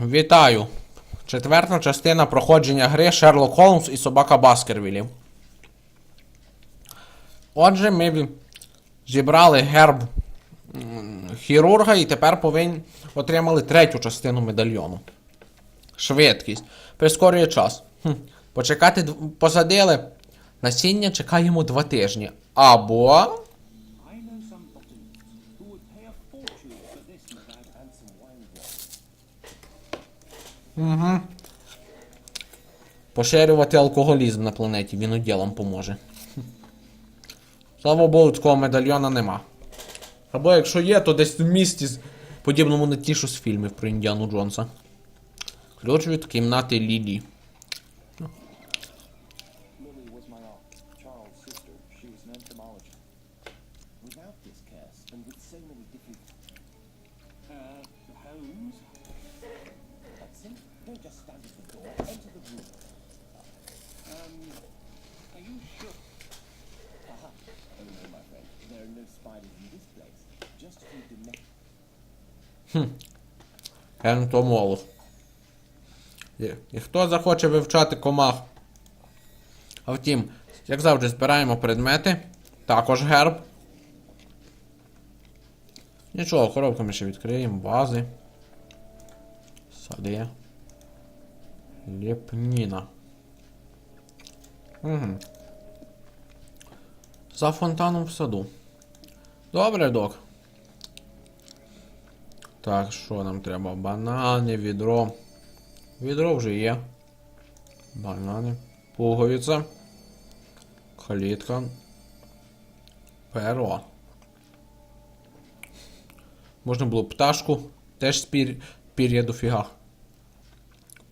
Вітаю! Четверта частина проходження гри Шерлок Холмс і собака Баскервілів. Отже, ми зібрали герб хірурга і тепер повинні отримали третю частину медальйону. Швидкість. Прискорює час. Хм. Почекати посадили. Насіння чекаємо два тижні. Або. Glass. Поширювати алкоголізм на планеті, він уділом поможе. Слава Богу, такого медальйона нема. Або якщо є, то десь в місті з- подібному на ті, що з фільмів про Індіану Джонса. Ключ від кімнати Лілі. Don't just stand at the door. Enter the room. Um, are you sure? Haha. Oh no, my friend. There are no spiders in this place. Just a few domestic... Ентомолог. І, і хто захоче вивчати комах? А втім, як завжди, збираємо предмети. Також герб. Нічого, коробками ще відкриємо, вази. Сади. Ліпніна. Угу. За фонтаном в саду. Добре, док. Так, що нам треба? Банани, відро. Відро вже є. Банани. Пуговиця. Клітка. Перо. Можна було пташку. Теж з пір... пір'я дофіга.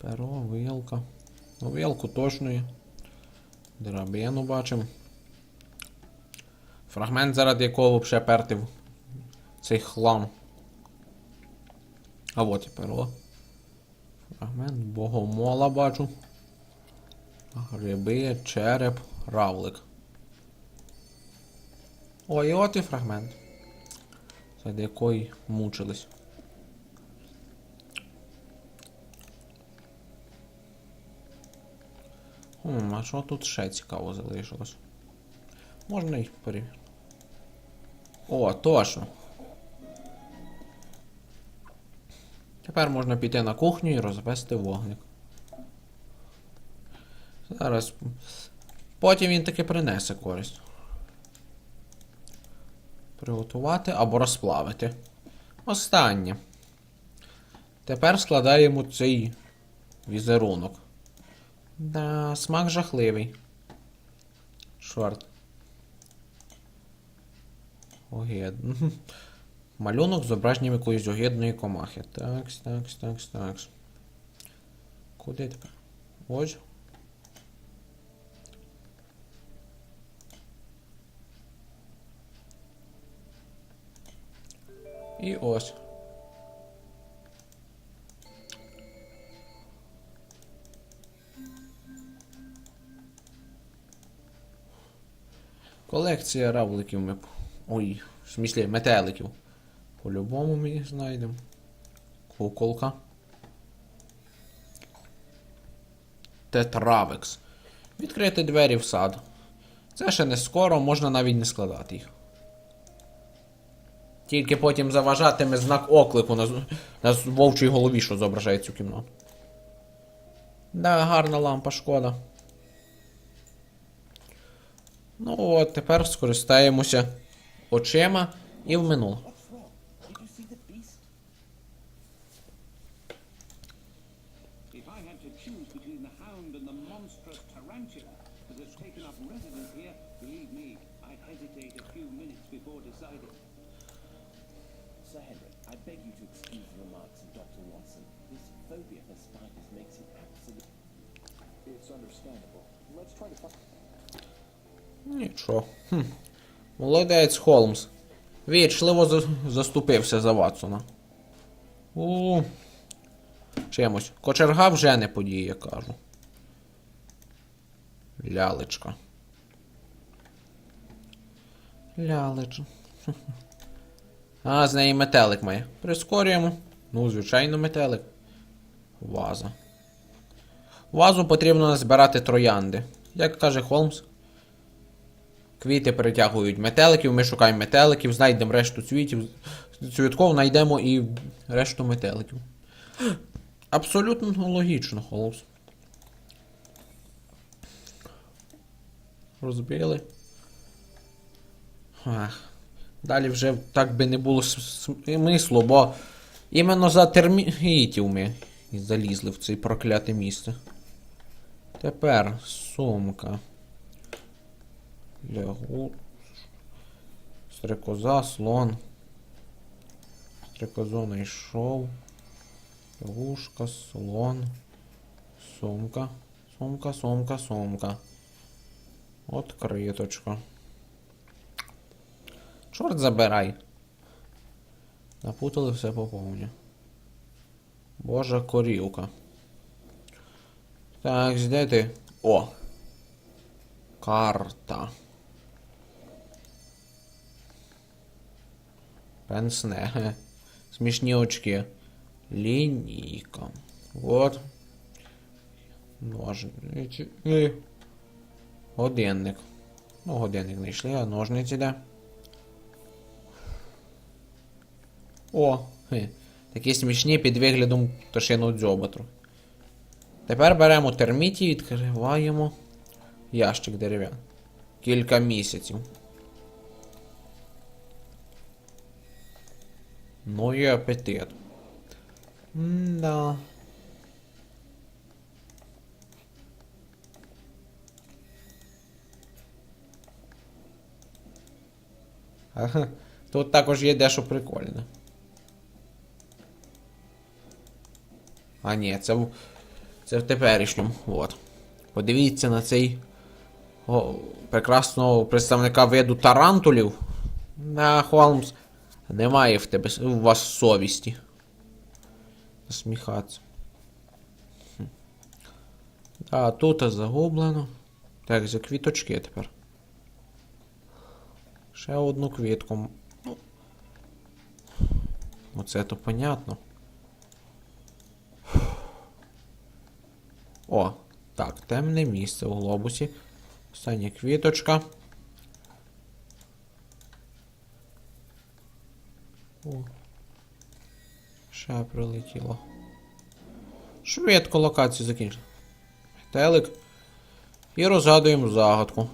Перо, вилка. Ну, вилку є. Драбину бачимо. Фрагмент, заради якого взагалі пертив цей хлам. А от і перо. Фрагмент богомола бачу. Гриби, череп, равлик. О, і от і фрагмент. Заради якої мучились. Хм, а що тут ще цікаво залишилось? Можна їх перевірити. О, точно. Тепер можна піти на кухню і розвести вогник. Зараз. Потім він таки принесе користь. Приготувати або розплавити. Останнє. Тепер складаємо цей візерунок. Да, смак жахливий. Чорт. Огидно. Малюнок з зображенням якоїсь огидної комахи. Такс, такс, такс, такс. Куди тепер? Ось. І ось. Колекція равликів ми. Ой, в смислі метеликів. По-любому ми їх знайдемо. Куколка. Тетравекс. Відкрити двері в сад. Це ще не скоро, можна навіть не складати їх. Тільки потім заважатиме знак оклику на, на вовчій голові, що зображає цю кімнату. Да, гарна лампа, шкода. Ну от, тепер скористаємося очима і в минуле. It's understandable. Let's try to find... Нічого. Хм. Молодець Холмс. Вічливо за- заступився за Ватсона. У. Чимось. Кочерга вже не подіє, кажу. Лялечка. Лялечка. А, з неї метелик має. Прискорюємо. Ну, звичайно, метелик. Ваза. Вазу потрібно назбирати троянди. Як каже Холмс. Квіти перетягують метеликів, ми шукаємо метеликів, знайдемо решту цвітів. Цвітков знайдемо і решту метеликів. Абсолютно логічно, Холмс. Розбили. Ах. Далі вже так би не було смислу, бо іменно за термітів ми залізли в це прокляте місце. Тепер сумка. Лягу. Стрекоза, слон. Стрекозу знайшов. Лягушка, слон. Сумка. Сумка, сумка, сумка. Откриточка. Чорт забирай. Напутали все по повні. Божа корівка. Так, де ти? О! Карта. Пенсне. Смішні очки. Лінійка. Вот. Ножниці. Годинник. Ну, годинник знайшли, а ножниці де? О, хе. Такі смішні під виглядом пташиного дзьоботру. Тепер беремо терміті і відкриваємо ящик дерев'яний. Кілька місяців. Ну і апетит. М-да. Ага. Тут також є дещо прикольне. А ні, це в. Це в теперішньому. От. Подивіться на цей о, прекрасного представника виду тарантулів. На Холмс. Немає в тебе у вас совісті. Насміхатися. А тут загублено. Так, за квіточки тепер. Ще одну квітку. Ну. Оце то понятно. О, так, темне місце у глобусі. Остання квіточка. Ще прилетіло. Швидко локацію закінчили. Телек. І розгадуємо загадку.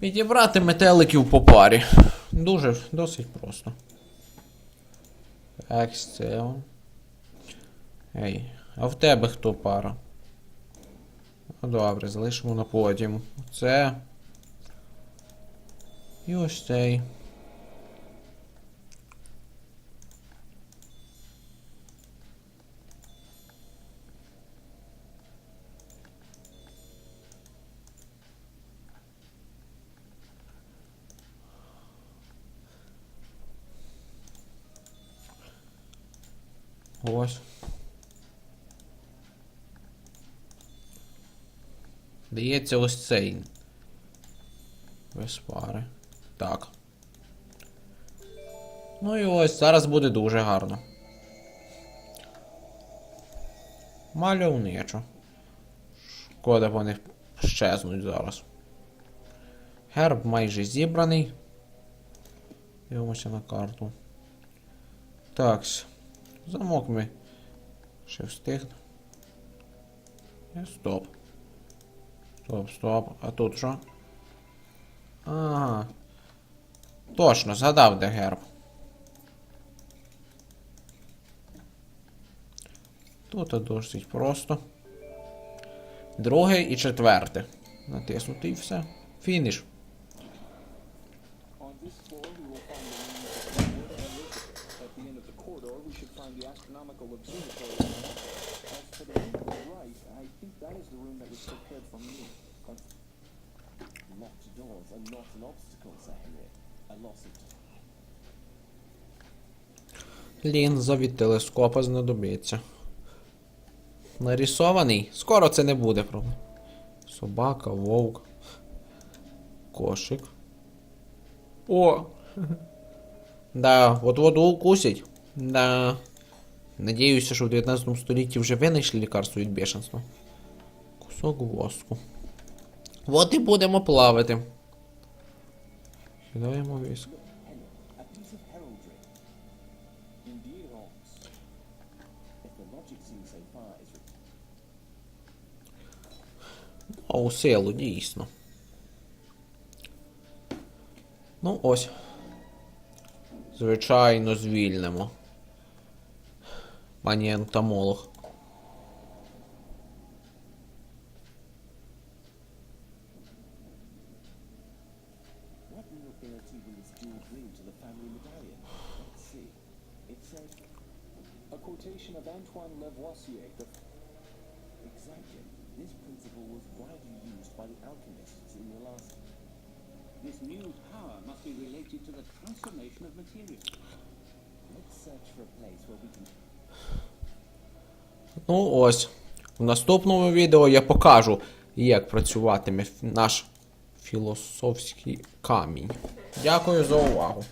Підібрати метеликів по парі. Дуже досить просто. Так, це. он. Ей, а в тебе хто пара? Ну добре, залишимо на потім. Це. І ось цей. Ось. Дається ось цей. Без пари. Так. Ну і ось зараз буде дуже гарно. Мальовничо. Шкода, вони щезнуть зараз. Герб майже зібраний. Дивимося на карту. Такс. Замок ми ще встигнемо. Е, Стоп. Стоп, стоп. А тут що? Ага. Точно, згадав, де герб. Тут досить просто. Друге і четверте. Натиснути і все. Фініш. On this floor, we will find the rooms of the Lord and Elizabeth. At the end of the find the astronomical observatory. As for the room to the right, I think that is the room that was prepared for me. But locked doors are not an obstacle, Sir Henry. I lost it. Лінза від телескопа знадобиться. Нарисований? Скоро це не буде проблем. Собака, вовк. Кошик. О. Да, от воду укусять. Да. Надіюся, що в 19 столітті вже винайшли лікарство від бешенства. Кусок воску. От і будемо плавати. Кидаємо А у селу, дійсно. Ну ось. Звичайно, звільнимо. а не энтомолог. Let's search for a place where we can Ну ось. В наступному відео я покажу, як працюватиме наш філософський камінь. Дякую за увагу.